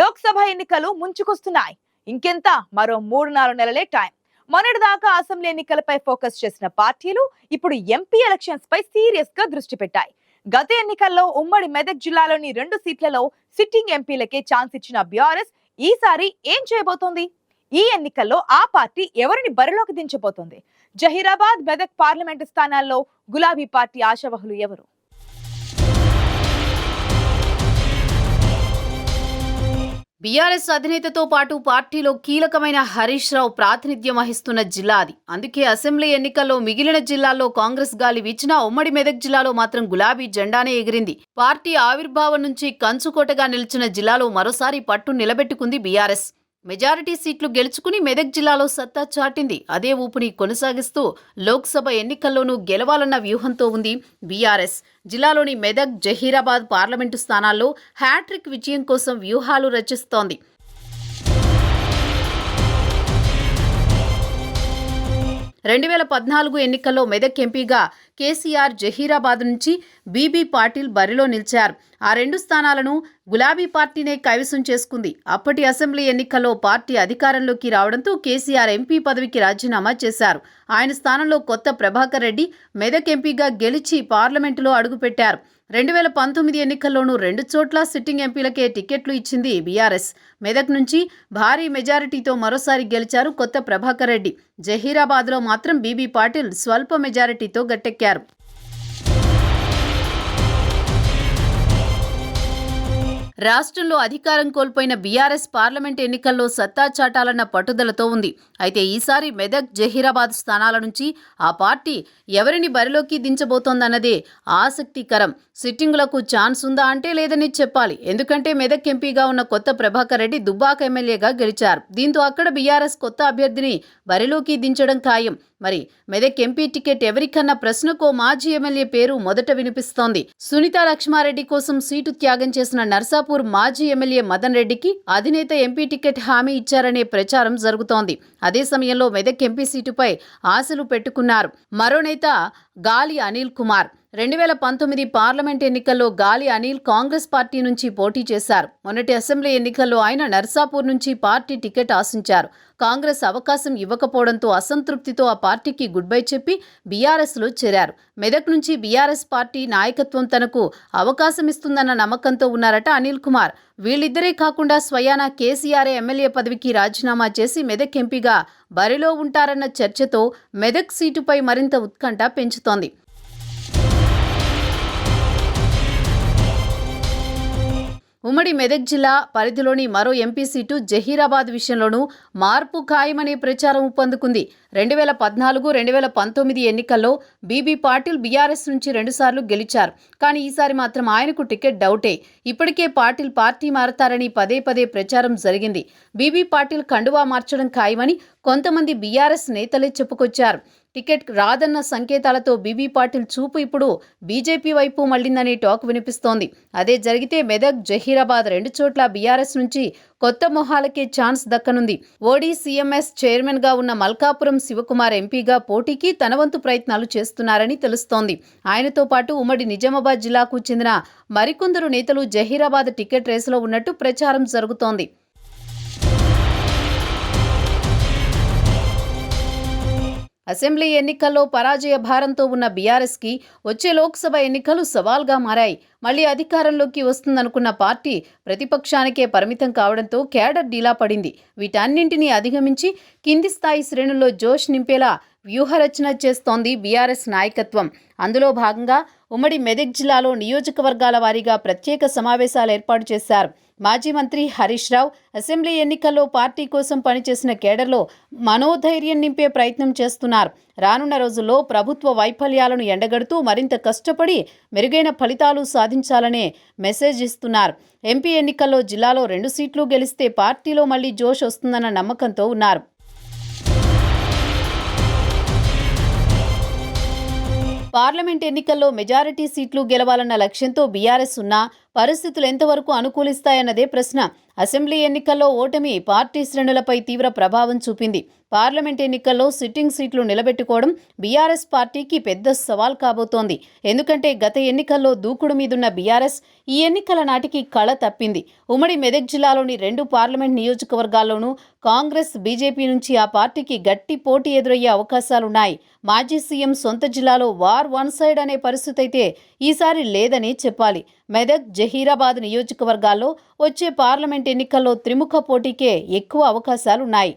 లోక్సభ ఎన్నికలు ముంచుకొస్తున్నాయి. ఇంకెంత? మరో మూడు నాలుగు నెలలే టైం. మొన్నటిదాకా అసెంబ్లీ ఎన్నికలపై ఫోకస్ చేసిన పార్టీలు ఇప్పుడు ఎంపీ ఎలక్షన్స్ పై సీరియస్గా దృష్టి పెట్టాయి. గత ఎన్నికల్లో ఉమ్మడి మెదక్ జిల్లాలోని రెండు సీట్లలో సిట్టింగ్ ఎంపీలకే ఛాన్స్ ఇచ్చిన బీఆర్ఎస్ ఈసారి ఏం చేయబోతోంది? ఈ ఎన్నికల్లో ఆ పార్టీ ఎవరిని బరిలోకి దించబోతోంది? జహీరాబాద్ మెదక్ పార్లమెంటు స్థానాల్లో గులాబీ పార్టీ ఆశావహులు ఎవరు? బీఆర్ఎస్ అధినేతతో పాటు పార్టీలో కీలకమైన హరీష్ రావు ప్రాతినిధ్యం వహిస్తున్న జిల్లా అది. అందుకే అసెంబ్లీ ఎన్నికల్లో మిగిలిన జిల్లాల్లో కాంగ్రెస్ గాలి వీచినా ఉమ్మడి మెదక్ జిల్లాలో మాత్రం గులాబీ జెండానే ఎగిరింది. పార్టీ ఆవిర్భావం నుంచి కంచుకోటగా నిలిచిన జిల్లాలో మరోసారి పట్టు నిలబెట్టుకుంది బీఆర్ఎస్. మెజారిటీ సీట్లు గెలుచుకుని మెదక్ జిల్లాలో సత్తా చాటింది. అదే ఊపుని కొనసాగిస్తూ లోక్సభ ఎన్నికల్లోనూ గెలవాలన్న వ్యూహంతో ఉంది బీఆర్ఎస్. జిల్లాలోని మెదక్ జహీరాబాద్ పార్లమెంటు స్థానాల్లో హ్యాట్రిక్ విజయం కోసం వ్యూహాలు రచిస్తోంది. రెండు వేల పద్నాలుగు ఎన్నికల్లో మెదక్ ఎంపీగా కేసీఆర్ జహీరాబాద్ నుంచి బీబీ పాటిల్ బరిలో నిలిచారు. ఆ రెండు స్థానాలను గులాబీ పార్టీనే కైవసం చేసుకుంది. అప్పటి అసెంబ్లీ ఎన్నికల్లో పార్టీ అధికారంలోకి రావడంతో కేసీఆర్ ఎంపీ పదవికి రాజీనామా చేశారు. ఆయన స్థానంలో కొత్త ప్రభాకర్ రెడ్డి మెదక్ ఎంపీగా గెలిచి పార్లమెంటులో అడుగుపెట్టారు. రెండు వేల పంతొమ్మిది ఎన్నికల్లోనూ రెండు చోట్ల సిట్టింగ్ ఎంపీలకే టికెట్లు ఇచ్చింది బీఆర్ఎస్. మెదక్ నుంచి భారీ మెజారిటీతో మరోసారి గెలిచారు కొత్త ప్రభాకర్ రెడ్డి. జహీరాబాద్లో మాత్రం బీబీ పాటిల్ స్వల్ప మెజారిటీతో గట్టెక్కారు. రాష్ట్రంలో అధికారం కోల్పోయిన బీఆర్ఎస్ పార్లమెంట్ ఎన్నికల్లో సత్తా చాటాలన్న పట్టుదలతో ఉంది. అయితే ఈసారి మెదక్ జహీరాబాద్ స్థానాల నుంచి ఆ పార్టీ ఎవరిని బరిలోకి దించబోతోందన్నదే ఆసక్తికరం. సిట్టింగులకు ఛాన్స్ ఉందా అంటే లేదని చెప్పాలి. ఎందుకంటే మెదక్ ఎంపీగా ఉన్న కొత్త ప్రభాకర్ రెడ్డి దుబ్బాక ఎమ్మెల్యేగా గెలిచారు. దీంతో అక్కడ బీఆర్ఎస్ కొత్త అభ్యర్థిని బరిలోకి దించడం ఖాయం. మరి మెదక్ ఎంపీ టికెట్ ఎవరికన్నా ప్రశ్నకో మాజీ ఎమ్మెల్యే పేరు మొదట వినిపిస్తోంది. సునీత లక్ష్మారెడ్డి కోసం సీటు త్యాగం చేసిన నర్సాపూర్ మాజీ ఎమ్మెల్యే మదన్ రెడ్డికి అధినేత ఎంపీ టికెట్ హామీ ఇచ్చారనే ప్రచారం జరుగుతోంది. అదే సమయంలో మెదక్ ఎంపీ సీటుపై ఆశలు పెట్టుకున్నారు. మరో నేత గాలి అనిల్ కుమార్. రెండు వేల పంతొమ్మిది పార్లమెంట్ ఎన్నికల్లో గాలి అనిల్ కాంగ్రెస్ పార్టీ నుంచి పోటీ చేశారు. మొన్నటి అసెంబ్లీ ఎన్నికల్లో ఆయన నర్సాపూర్ నుంచి పార్టీ టికెట్ ఆశించారు. కాంగ్రెస్ అవకాశం ఇవ్వకపోవడంతో అసంతృప్తితో ఆ పార్టీకి గుడ్ బై చెప్పి బీఆర్ఎస్లో చేరారు. మెదక్ నుంచి బీఆర్ఎస్ పార్టీ నాయకత్వం తనకు అవకాశం ఇస్తుందన్న నమ్మకంతో ఉన్నారట అనిల్ కుమార్. వీళ్ళిద్దరే కాకుండా స్వయానా కేసీఆర్ ఎమ్మెల్యే పదవికి రాజీనామా చేసి మెదక్ ఎంపీగా బరిలో ఉంటారన్న చర్చతో మెదక్ సీటుపై మరింత ఉత్కంఠ పెంచుతారు ఉమ్మడి మెదక్ జిల్లా పరిధిలోని మరో ఎంపీ సీటు జహీరాబాద్ విషయంలోనూ మార్పు ఖాయమనే ప్రచారం ఉప్పందుకుంది రెండు వేల పద్నాలుగు రెండు వేల పంతొమ్మిది ఎన్నికల్లో బీబీ పాటిల్ బీఆర్ఎస్ నుంచి రెండుసార్లు గెలిచారు. కానీ ఈసారి మాత్రం ఆయనకు టికెట్ డౌటే. ఇప్పటికే పాటిల్ పార్టీ మారతారని పదే పదే ప్రచారం జరిగింది. బీబీ పాటిల్ కండువా మార్చడం ఖాయమని కొంతమంది బీఆర్ఎస్ నేతలే చెప్పుకొచ్చారు. టికెట్ రాదన్న సంకేతాలతో బీబీ పాటిల్ చూపు ఇప్పుడు బీజేపీ వైపు మళ్ళిందనే టాక్ వినిపిస్తోంది. అదే జరిగితే మెదక్ జహీరాబాద్ రెండు చోట్ల బీఆర్ఎస్ నుంచి కొత్త మొహాలకే chance దక్కనుంది. O D C M S చైర్మన్గా ఉన్న మల్కాపురం శివకుమార్ ఎంపీగా పోటీకి తనవంతు ప్రయత్నాలు చేస్తున్నారని తెలుస్తోంది. ఆయనతో పాటు ఉమ్మడి నిజామాబాద్ జిల్లాకు చెందిన మరికొందరు నేతలు జహీరాబాద్ టికెట్ రేసులో ఉన్నట్టు ప్రచారం జరుగుతోంది. అసెంబ్లీ ఎన్నికల్లో పరాజయ భారంతో ఉన్న బీఆర్ఎస్కి వచ్చే లోక్సభ ఎన్నికలు సవాల్గా మారాయి. మళ్ళీ అధికారంలోకి వస్తుందనుకున్న పార్టీ ప్రతిపక్షానికే పరిమితం కావడంతో కేడర్ డీలా పడింది. వీటన్నింటినీ అధిగమించి కింది స్థాయి శ్రేణుల్లో జోష్ నింపేలా వ్యూహరచన చేస్తోంది బీఆర్ఎస్ నాయకత్వం. అందులో భాగంగా ఉమ్మడి మెదక్ జిల్లాలో నియోజకవర్గాల వారీగా ప్రత్యేక సమావేశాలు ఏర్పాటు చేశారు. మాజీ మంత్రి హరీష్ రావు అసెంబ్లీ ఎన్నికల్లో పార్టీ కోసం పనిచేసిన కేడర్లో మనోధైర్యం నింపే ప్రయత్నం చేస్తున్నారు. రానున్న రోజుల్లో ప్రభుత్వ వైఫల్యాలను ఎండగడుతూ మరింత కష్టపడి మెరుగైన ఫలితాలు సాధించాలనే మెసేజ్ ఇస్తున్నారు. ఎంపీ ఎన్నికల్లో జిల్లాలో రెండు సీట్లు గెలిస్తే పార్టీలో మళ్ళీ జోష్ వస్తుందన్న నమ్మకంతో ఉన్నారు. పార్లమెంట్ ఎన్నికల్లో మెజారిటీ సీట్లు గెలవాలన్న లక్ష్యంతో బీఆర్ఎస్ ఉన్నా పరిస్థితులు ఎంతవరకు అనుకూలిస్తాయన్నదే ప్రశ్న. అసెంబ్లీ ఎన్నికల్లో ఓటమి పార్టీ శ్రేణులపై తీవ్ర ప్రభావం చూపింది. పార్లమెంట్ ఎన్నికల్లో సిట్టింగ్ సీట్లు నిలబెట్టుకోవడం బీఆర్ఎస్ పార్టీకి పెద్ద సవాల్ కాబోతోంది. ఎందుకంటే గత ఎన్నికల్లో దూకుడు మీదున్న బీఆర్ఎస్ ఈ ఎన్నికల నాటికి కళ తప్పింది. ఉమ్మడి మెదక్ జిల్లాలోని రెండు పార్లమెంట్ నియోజకవర్గాల్లోనూ కాంగ్రెస్ బీజేపీ నుంచి ఆ పార్టీకి గట్టి పోటీ ఎదురయ్యే అవకాశాలున్నాయి. మాజీ సీఎం సొంత జిల్లాలో వార్ వన్ సైడ్ అనే పరిస్థితి అయితే ఈసారి లేదని చెప్పాలి. మెదక్ జహీరాబాద్ నియోజకవర్గాల్లో వచ్చే పార్లమెంట్ ఎన్నికల్లో త్రిముఖ పోటీకే ఎక్కువ అవకాశాలున్నాయి.